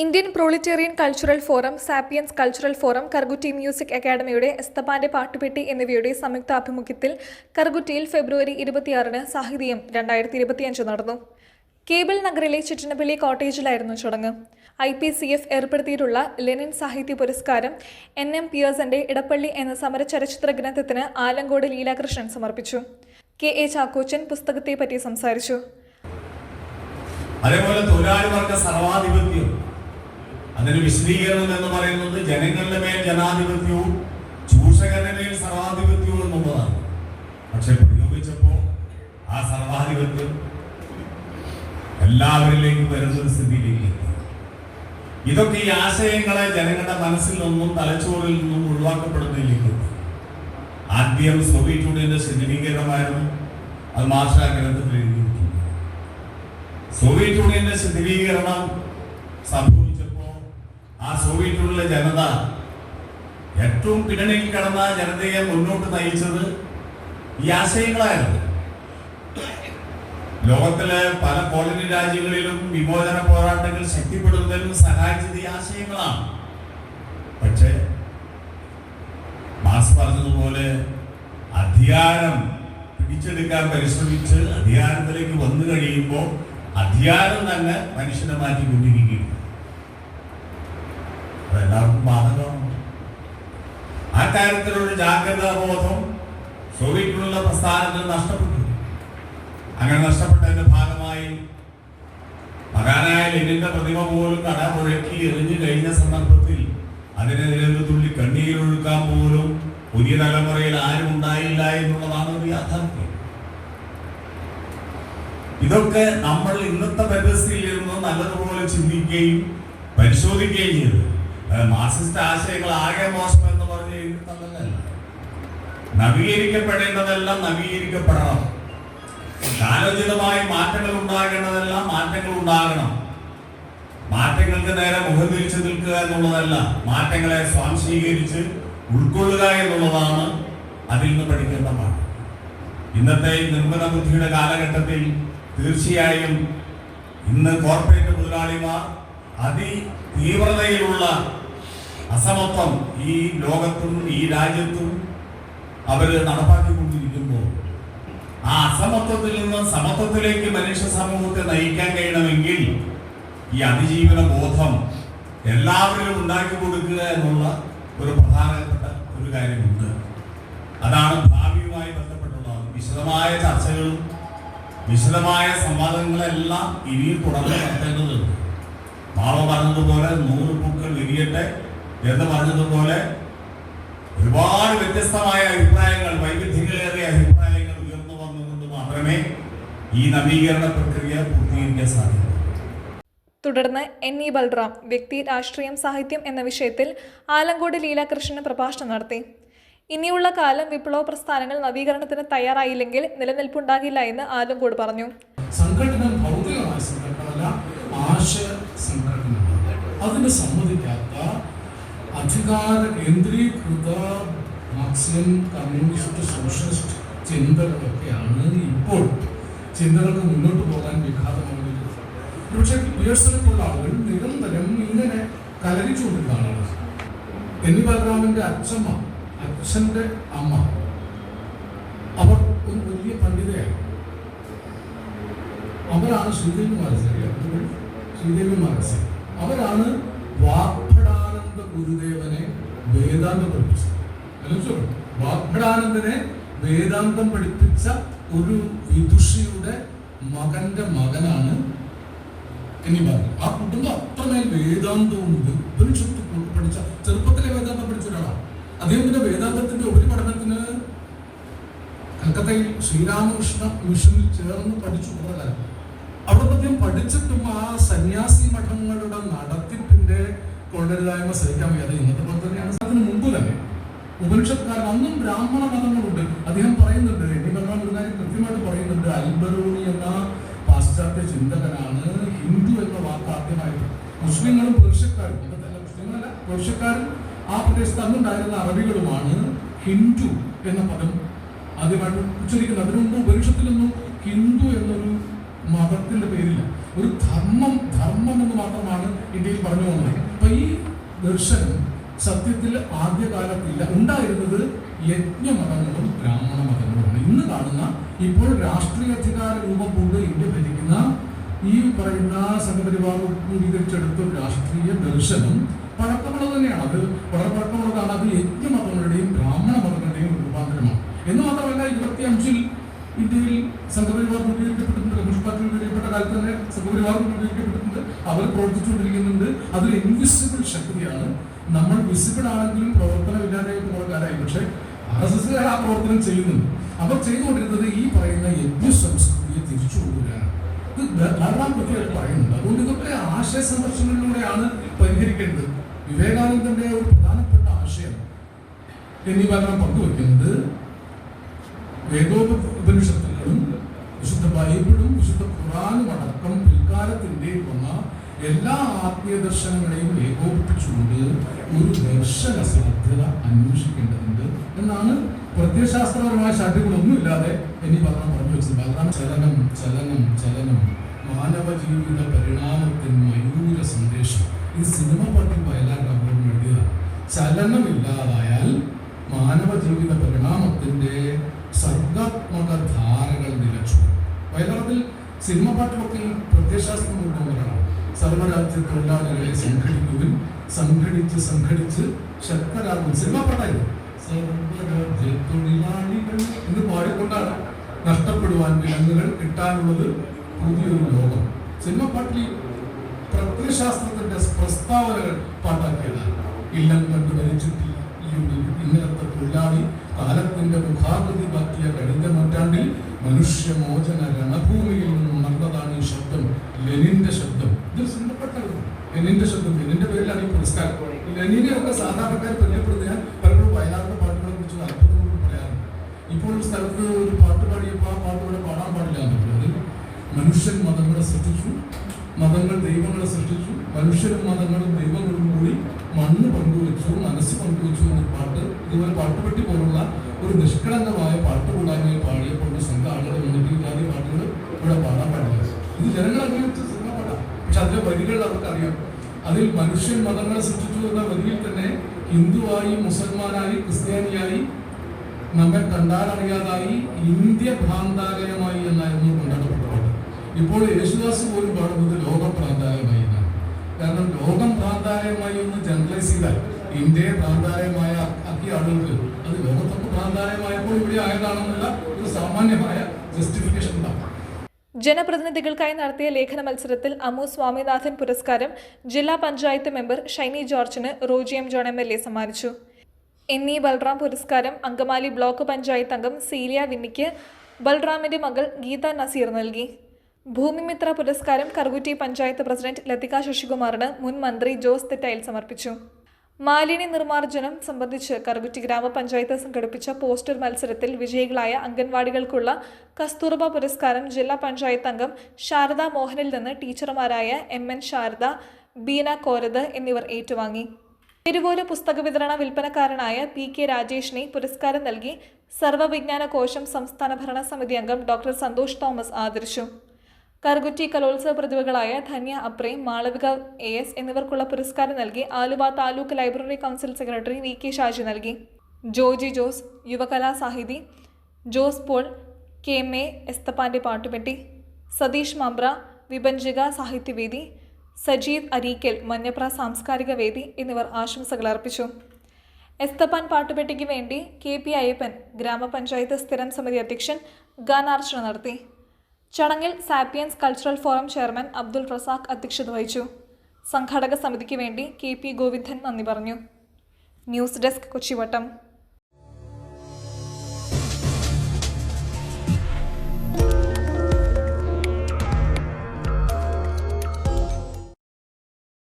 Indian proletarian cultural forum sapiens cultural forum കർഗുറ്റി music അക്കാദമിയുടെ എസ്തപ്പാന്റെ പാട്ടുപെട്ടി എന്നിവയുടെ സംയുക്ത ആഭിമുഖ്യത്തിൽ കർഗുറ്റിയിൽ ഫെബ്രുവരി ഇരുപത്തിയാറിന് സാഹിത്യം രണ്ടായിരത്തി ഇരുപത്തിയഞ്ച് നടന്നു. കേബിൾ നഗറിലെ ചിറ്റനപ്പള്ളി കോട്ടേജിലായിരുന്നു ചടങ്ങ്. ഐ പി സി എഫ് ഏർപ്പെടുത്തിയിട്ടുള്ള ലെനിൻ സാഹിത്യ പുരസ്കാരം എൻ എം പിയേഴ്സന്റെ ഇടപ്പള്ളി എന്ന സമര ചലച്ചിത്ര ഗ്രന്ഥത്തിന് ആലങ്കോട് ലീലാകൃഷ്ണൻ സമർപ്പിച്ചു. കെ എ ചാക്കോച്ചൻ പുസ്തകത്തെപ്പറ്റി സംസാരിച്ചു. അതേപോലെ തൊഴിലാളി വർഗ സർവാധിപത്യം അതിന് വിശദീകരണം എന്ന് പറയുന്നത് ജനങ്ങളുടെ മേൽ ജനാധിപത്യവും ചൂഷകരുടെ മേൽ സർവാധിപത്യവും എന്നുള്ളതാണ് പക്ഷെ പ്രയോഗിച്ചപ്പോൾ ആ സർവാധിപത്യം എല്ലാവരിലേക്കും വരുന്നൊരു സ്ഥിതിയിലേക്ക്. ഇതൊക്കെ ഈ ആശയങ്ങളെ ജനങ്ങളുടെ മനസ്സിൽ നിന്നും തലച്ചോറിൽ നിന്നും ഒഴിവാക്കപ്പെടുന്നതിലേക്ക്. ആദ്യം സോവിയറ്റ് യൂണിയന്റെ ശിഥിലീകരണമായിരുന്നു അത് മാർഷാ ഗ്രന്ഥത്തിൽ എഴുതിയിട്ടുണ്ട് സോവിയറ്റ് യൂണിയന്റെ ശിഥിലീകരണം സംഭവിച്ചപ്പോ ആ സോവിയറ്റിലുള്ള ജനത ഏറ്റവും പിന്നണിയിൽ കിടന്ന ജനതയെ മുന്നോട്ട് നയിച്ചത് ഈ ആശയങ്ങളായിരുന്നു. ലോകത്തിലെ പല കോളനി രാജ്യങ്ങളിലും വിമോചന പോരാട്ടങ്ങൾ ശക്തിപ്പെടുന്നതിനും സഹായിച്ചത് ഈ ആശയങ്ങളാണ്. പക്ഷേ മാസ് പറഞ്ഞതുപോലെ അധികാരം പിടിച്ചെടുക്കാൻ പരിശ്രമിച്ച് അധികാരത്തിലേക്ക് വന്നു കഴിയുമ്പോൾ അധികാരം തന്നെ മനുഷ്യനെ മാറ്റിക്കൊണ്ടിരിക്കും അതെല്ലാവർക്കും ബാധകമാണ് ആ കാര്യത്തിലുള്ള ജാഗ്രതാ ബോധം സോവിയറ്റിലുള്ള പ്രസ്ഥാനത്തിൽ നഷ്ടപ്പെട്ടു. അങ്ങനെ നഷ്ടപ്പെട്ടതിന്റെ ഭാഗമായി മകാനായ ലെനിന്റെ പ്രതിമ പോലും കട മുഴക്കി എറിഞ്ഞു കഴിഞ്ഞ സന്ദർഭത്തിൽ അതിനെതിരെ തുള്ളി കണ്ണീരൊഴുക്കാൻ പോലും പുതിയ തലമുറയിൽ ആരും ഉണ്ടായില്ല എന്നുള്ളതാണ് ഒരു യാഥാർത്ഥ്യം. ഇതൊക്കെ നമ്മൾ ഇന്നത്തെ പരിസ്ഥിതിയിൽ നിന്ന് നല്ലതുപോലെ ചിന്തിക്കുകയും പരിശോധിക്കുകയും ചെയ്തു. അത് മാർക്സിസ്റ്റ് ആശയങ്ങൾ ആകെ മോശം എന്ന് പറഞ്ഞു കഴിഞ്ഞിട്ടുള്ളതല്ല നവീകരിക്കപ്പെടേണ്ടതെല്ലാം നവീകരിക്കപ്പെടണം. കാലോചിതമായി മാറ്റങ്ങൾ ഉണ്ടാകേണ്ടതെല്ലാം മാറ്റങ്ങൾ ഉണ്ടാകണം. മാറ്റങ്ങൾക്ക് നേരെ മുഖം തിരിച്ചു നിൽക്കുക എന്നുള്ളതല്ല മാറ്റങ്ങളെ സ്വാംശീകരിച്ച് ഉൾക്കൊള്ളുക എന്നുള്ളതാണ് അതിൽ നിന്ന് പഠിക്കേണ്ട പാഠം. ഇന്നത്തെ നിർമ്മിത ബുദ്ധിയുടെ കാലഘട്ടത്തിൽ തീർച്ചയായും ഇന്ന് കോർപ്പറേറ്റ് മുതലാളിമാർ അതി തീവ്രതയിലുള്ള അസമത്വം ഈ ലോകത്തും ഈ രാജ്യത്തും അവർ നടപ്പാക്കിക്കൊണ്ടിരിക്കുമ്പോൾ ആ അസമത്വത്തിൽ നിന്ന് സമത്വത്തിലേക്ക് മനുഷ്യ സമൂഹത്തെ നയിക്കാൻ കഴിയണമെങ്കിൽ ഈ അതിജീവന ബോധം എല്ലാവരിലും ഉണ്ടാക്കി കൊടുക്കുക എന്നുള്ള ഒരു പ്രധാനപ്പെട്ട ഒരു കാര്യമുണ്ട്. അതാണ് ഭാവിയുമായി ബന്ധപ്പെട്ടുള്ളത് വിശദമായ ചർച്ചകളും വിശദമായ സംവാദങ്ങളെല്ലാം ഇനിയും തുടർന്ന് നടത്തേണ്ടതുണ്ട്. മാള പറഞ്ഞതുപോലെ നൂറ് പൂക്കൾ വിരിയട്ടെ എന്ന് പറഞ്ഞതുപോലെ ഒരുപാട് വ്യത്യസ്തമായ അഭിപ്രായങ്ങൾ വൈവിധ്യങ്ങളേറിയ അഭിപ്രായങ്ങൾ ഉയർന്നു വന്നുകൊണ്ട് മാത്രമേ ഈ നവീകരണ പ്രക്രിയ പൂർത്തീകരിക്കാൻ സാധിക്കൂ. തുടർന്ന് എൻ ഇ ബൽറാം വ്യക്തി രാഷ്ട്രീയം സാഹിത്യം എന്ന വിഷയത്തിൽ ആലങ്കോട് ലീലാകൃഷ്ണൻ പ്രഭാഷണം നടത്തി. ഇനിയുള്ള കാലം വിപ്ലവ പ്രസ്ഥാനങ്ങൾ നവീകരണത്തിന് തയ്യാറായില്ലെങ്കിൽ നിലനിൽപ്പുണ്ടാകില്ല എന്ന് ആലങ്കോട് പറഞ്ഞു. സംഘടന ഭൗതികമായ ആശയ അതിന് സമ്മതിക്കാത്ത അധികാര കേന്ദ്രീകൃത മാർക്സിയൻ കമ്മ്യൂണിസ്റ്റ് സോഷ്യലിസ്റ്റ് ചിന്തകളൊക്കെയാണ് ഇപ്പോൾ ചിന്തകൾക്ക് മുന്നോട്ട് പോകാൻ വിഘാതമാകുന്നത്. പക്ഷേ പിയേഴ്സനെ പോലുള്ള ആളുകൾ നിരന്തരം ഇങ്ങനെ കലരിച്ചുകൊണ്ടിരുന്ന ആളാണ് എന്നി ബലറാമിന്റെ അച്ഛമ്മ അച്ഛന്റെ അമ്മ അവർ ഒരു വലിയ പണ്ഡിതയാണ്. അവരാണ് ശ്രീദേവി മാനസരി ശ്രീദേവി മാനസരി അവരാണ് വാഗ്ഭടാനന്ദ ഗുരുദേവനെ വേദാന്തം പഠിപ്പിച്ചു. അല്ലെങ്കിൽ വാഗ്ഭടാനന്ദനെ വേദാന്തം പഠിപ്പിച്ച ഒരു വിദുഷിയുടെ മകന്റെ മകനാണ് പറഞ്ഞു ആ കുടുംബം അത്രമേൽ വേദാന്തവും ഉപനിഷത്ത് പഠിച്ച ചെറുപ്പത്തിലെ വേദാന്തം പഠിച്ച ഒരാളാണ് അദ്ദേഹത്തിന്റെ വേദാന്തത്തിന്റെ ഉപരിപഠനത്തിന് കൽക്കത്തയിൽ ശ്രീരാമകൃഷ്ണ മിഷനിൽ ചേർന്ന് പഠിച്ചു കുറെ അവിടെ അദ്ദേഹം പഠിച്ചിട്ടും ആ സന്യാസി മഠങ്ങളുടെ നടത്തിപ്പിന്റെ കൊള്ളരുതായ്മ സഹിക്കാൻ വയ്യാതെ ഇന്നത്തെ പോലെ തന്നെയാണ്. അതിന് മുമ്പ് തന്നെ ഉപനിഷത്കാരൻ അന്നും ബ്രാഹ്മണ മതങ്ങളുണ്ട്. അദ്ദേഹം പറയുന്നുണ്ട് എന്നെ പറഞ്ഞാൽ ഒരു കാര്യം കൃത്യമായിട്ട് പറയുന്നുണ്ട്. അൽബറൂണി എന്ന പാശ്ചാത്യ ചിന്തകനാണ് ഹിന്ദു എന്ന വാക്ക് ആദ്യമായിട്ട്. മുസ്ലിങ്ങളും പേർഷ്യക്കാരും ഇന്നത്തെ മുസ്ലിങ്ങളല്ല പേർഷ്യക്കാരും ആ പ്രദേശത്ത് അന്നുണ്ടായിരുന്ന അറബികളുമാണ് ഹിന്ദു എന്ന പദം ആദ്യമായിട്ട് ഉച്ചരിക്കുന്നത്. അതിനു മുമ്പ് ഉപനിഷത്തിലൊന്നും ഹിന്ദു എന്നൊരു മതത്തിന്റെ പേരില്ല. ഒരു ധർമ്മം ധർമ്മം എന്ന് മാത്രമാണ് ഇന്ത്യയിൽ പറഞ്ഞു വന്നത് അപ്പൊ ഈ ദർശനം സത്യത്തിൽ ആദ്യകാലത്തില്ല. ഉണ്ടായിരുന്നത് യജ്ഞമതങ്ങളും ബ്രാഹ്മണ മതങ്ങളുമാണ് ഇന്ന് കാണുന്ന ഇപ്പോൾ രാഷ്ട്രീയ അധികാര രൂപം കൊണ്ട് ഇന്ത്യ ഭരിക്കുന്ന ഈ പറയുന്ന സംഘപരിവാർ രൂപീകരിച്ചെടുത്ത രാഷ്ട്രീയ ദർശനം പഴക്കമുള്ളത് തന്നെയാണ്. അത് വളരെ പഴക്കമുള്ളതാണ്. അത് യജ്ഞമതങ്ങളുടെയും ബ്രാഹ്മണ സംഘപരിവാർ ഉപയോഗിക്കപ്പെടുന്നുണ്ട്. അവർ പ്രവർത്തിച്ചുകൊണ്ടിരിക്കുന്നുണ്ട്. അതൊരു ഇൻവിസിബിൾ ശക്തിയാണ്. നമ്മൾ വിസിബിൾ ആണെങ്കിലും പ്രവർത്തനമില്ലാതെ പോകാനായി പക്ഷേ ആർ ആ പ്രവർത്തനം ചെയ്യുന്നുണ്ട്. അവർ ചെയ്തുകൊണ്ടിരുന്നത് ഈ പറയുന്ന യജ്ഞ സംസ്കൃതിയെ തിരിച്ചു കൊണ്ടുവരാനാണ് ഇത് ധാരാളം കൃത്യമായിട്ട് പറയുന്നുണ്ട്. അതുകൊണ്ട് ഇതൊക്കെ ആശയ സംഘർഷങ്ങളിലൂടെയാണ് പരിഹരിക്കേണ്ടത്. വിവേകാനന്ദന്റെ ഒരു പ്രധാനപ്പെട്ട ആശയം. എന്നീ പറഞ്ഞാൽ പങ്കുവെക്കുന്നത് വേദോപനിഷത്തുകളും വിശുദ്ധ ബൈബിളും എല്ലാ ആത്മീയ ദർശനങ്ങളെയും ഏകോപിപ്പിച്ചുകൊണ്ട് ഒരു ദർശന സാധ്യത അന്വേഷിക്കേണ്ടതുണ്ട് എന്നാണ് പ്രത്യയശാസ്ത്രപരമായ ശാഠ്യങ്ങളൊന്നുമില്ലാതെ എന്നീ പറഞ്ഞ പറഞ്ഞു വെച്ചത്. കാരണം ചലനം ചലനം ചലനം മാനവ ജീവിത പരിണാമത്തിന് മയൂര സന്ദേശം. ഈ സിനിമ പാട്ടിൽ വയലാർ റബ്ബറും എഴുതിയതാണ്. ചലനമില്ലാതായാൽ മാനവ ജീവിത പരിണാമത്തിന്റെ സർഗാത്മക ധാരകൾ നിലച്ചു. വയലാറിൽ സിനിമ പാട്ടിലൊക്കെ കൊണ്ടുവന്നതാണ്. സർവരാജ്യ തൊഴിലാളികളെ സംഘടിക്കുവിൻ സംഘടിച്ച് സംഘടിച്ച് ശക്തരാകും സിനിമ പാട്ടായിരുന്നു. സർവരാജ്യ തൊഴിലാളികൾ എന്ന് പാടിക്കൊണ്ടാണ് നഷ്ടപ്പെടുവാൻ വിലങ്ങുകൾ കിട്ടാനുള്ളത് പുതിയൊരു ലോകം. സിനിമ പാട്ടിൽ പ്രത്യശാസ്ത്രത്തിന്റെ പ്രസ്താവനകൾ പാട്ടാക്കിയതാണ്. ഇല്ലം കണ്ടു മരിച്ചിട്ടില്ല. ഇന്നലത്തെ തൊഴിലാളി കാലത്തിന്റെ മുഖാകൃതി പറ്റിയ കഴിഞ്ഞ നൂറ്റാണ്ടിൽ മനുഷ്യമോചന രണഭൂമിയിൽ നിന്നും ഉണർന്നതാണ് ഈ ശബ്ദം. ലെനിന്റെ ശബ്ദം. ലെനിന്റെ ശബ്ദം ലെനിന്റെ പേരിൽ ഈ പുരസ്കാരം. ലെനിനെ ഒക്കെ സാധാരണക്കാർ പരിചയപ്പെടുന്നത് ഞാൻ പലപ്പോഴും വയനാടിന്റെ പാട്ടുകളെ കുറിച്ച് അത്ഭുതത്തോട് പറയാറുണ്ട്. ഇപ്പോൾ ഒരു സ്ഥലത്ത് ഒരു പാട്ട് പാടിയപ്പോൾ ആ പാട്ട് പാടാൻ പാടില്ല എന്നുള്ളത് മനുഷ്യൻ മതങ്ങളെ സൃഷ്ടിച്ചു മതങ്ങൾ ദൈവങ്ങളെ സൃഷ്ടിച്ചു മനുഷ്യരും മതങ്ങളും ദൈവങ്ങളും കൂടി മണ്ണ് പങ്കുവെച്ചു മനസ്സ് പങ്കുവെച്ചു എന്ന പാട്ട് ഇതുപോലെ പാട്ടുപെട്ടി പോലുള്ള ഒരു നിഷ്കളങ്കമായ പാട്ട് കൂടായ്മയിൽ പാടിയപ്പോൾ ആളുകൾ വന്നിട്ട് ഈ ജാതി പാട്ടുകൾ ഇവിടെ പാടാൻ പാടില്ല. ഇത് ജനങ്ങൾ അംഗീകരിച്ച സിനിമ പാടാം പക്ഷെ അതിലെ വരികൾ അവർക്കറിയാം. അതിൽ മനുഷ്യൻ മതങ്ങളെ സൃഷ്ടിച്ചു എന്ന വരിയിൽ തന്നെ ഹിന്ദുവായി മുസൽമാനായി ക്രിസ്ത്യാനിയായി നമ്മെ കണ്ടാലറിയാതായി ഇന്ത്യ ഭ്രാന്താലയമായി എന്നായിരുന്നു കൊണ്ടാടപ്പെട്ട പാട്ട് ഇപ്പോൾ യേശുദാസ് പോലും പാടുന്നത് ലോക ഭ്രാന്താലയമായി കാരണം ലോകം ഭ്രാന്താലയമായി ഒന്ന് ജനറലൈസ് ചെയ്താൽ ഇന്ത്യയെ ഭ്രാന്താലയമായ ആക്കിയ ആളുകൾക്ക് അത് ലോകത്തൊക്കെ ഭ്രാന്താലയമായപ്പോൾ ഇവിടെ ആയതാണെന്നുള്ള ഒരു സാമാന്യമായ ജസ്റ്റിഫിക്കേഷൻ ഉണ്ടാവും. ജനപ്രതിനിധികൾക്കായി നടത്തിയ ലേഖന മത്സരത്തിൽ അമു സ്വാമിനാഥൻ പുരസ്കാരം ജില്ലാ പഞ്ചായത്ത് മെമ്പർ ഷൈനി ജോർജിന് Roji M John M L A സമ്മാനിച്ചു. എന്നീ ബൽറാം പുരസ്കാരം അങ്കമാലി ബ്ലോക്ക് പഞ്ചായത്ത് അംഗം സീലിയ വിന്നിക്ക് ബൽറാമിന്റെ മകൾ ഗീത നസീർ നൽകി. ഭൂമിമിത്ര പുരസ്കാരം കറുകുറ്റി പഞ്ചായത്ത് പ്രസിഡന്റ് ലതിക ശശികുമാറിന് മുൻ മന്ത്രി ജോസ് തെറ്റയിൽ സമർപ്പിച്ചു. മാലിന്യ നിർമ്മാർജനം സംബന്ധിച്ച് കറുകുറ്റി ഗ്രാമപഞ്ചായത്ത് സംഘടിപ്പിച്ച പോസ്റ്റർ മത്സരത്തിൽ വിജയികളായ അംഗൻവാടികൾക്കുള്ള കസ്തൂർബ പുരസ്കാരം ജില്ലാ പഞ്ചായത്ത് അംഗം ശാരദ മോഹനിൽ നിന്ന് ടീച്ചർമാരായ എം എൻ ശാരദ ബീന കോരത് എന്നിവർ ഏറ്റുവാങ്ങി. തിരുവോര പുസ്തക വിതരണ വിൽപ്പനക്കാരനായ പി കെ രാജേഷിനെ പുരസ്കാരം നൽകി സർവവിജ്ഞാന കോശം സംസ്ഥാന ഭരണസമിതി അംഗം ഡോക്ടർ സന്തോഷ് തോമസ് ആദരിച്ചു. കർഗുറ്റി കലോത്സവ പ്രതിഭകളായ ധന്യ അപ്രേ മാളവിക എ എസ് എന്നിവർക്കുള്ള പുരസ്കാരം നൽകി Aluva taluk library council secretary V K Shaji നൽകി. Joji Jose Yuvakala Sahithi Jose Paul K M A എസ്തപ്പാന്റെ പാട്ടുപെട്ടി സതീഷ് മമ്പ്ര വിഭഞ്ജിക സാഹിത്യവേദി സജീവ് അരീക്കൽ മഞ്ഞപ്ര സാംസ്കാരിക വേദി എന്നിവർ ആശംസകൾ അർപ്പിച്ചു. എസ്തപ്പാൻ പാട്ടുപെട്ടിക്ക് വേണ്ടി കെ പി അയ്യപ്പൻ ഗ്രാമപഞ്ചായത്ത് സ്ഥിരം സമിതി അധ്യക്ഷൻ ഗാനാർച്ചന നടത്തി. ചടങ്ങിൽ Sapiens cultural forum chairman Abdul Razak അധ്യക്ഷത വഹിച്ചു. സംഘാടക സമിതിക്ക് വേണ്ടി കെ പി ഗോവിന്ദൻ നന്ദി പറഞ്ഞു. News desk Kochivattam.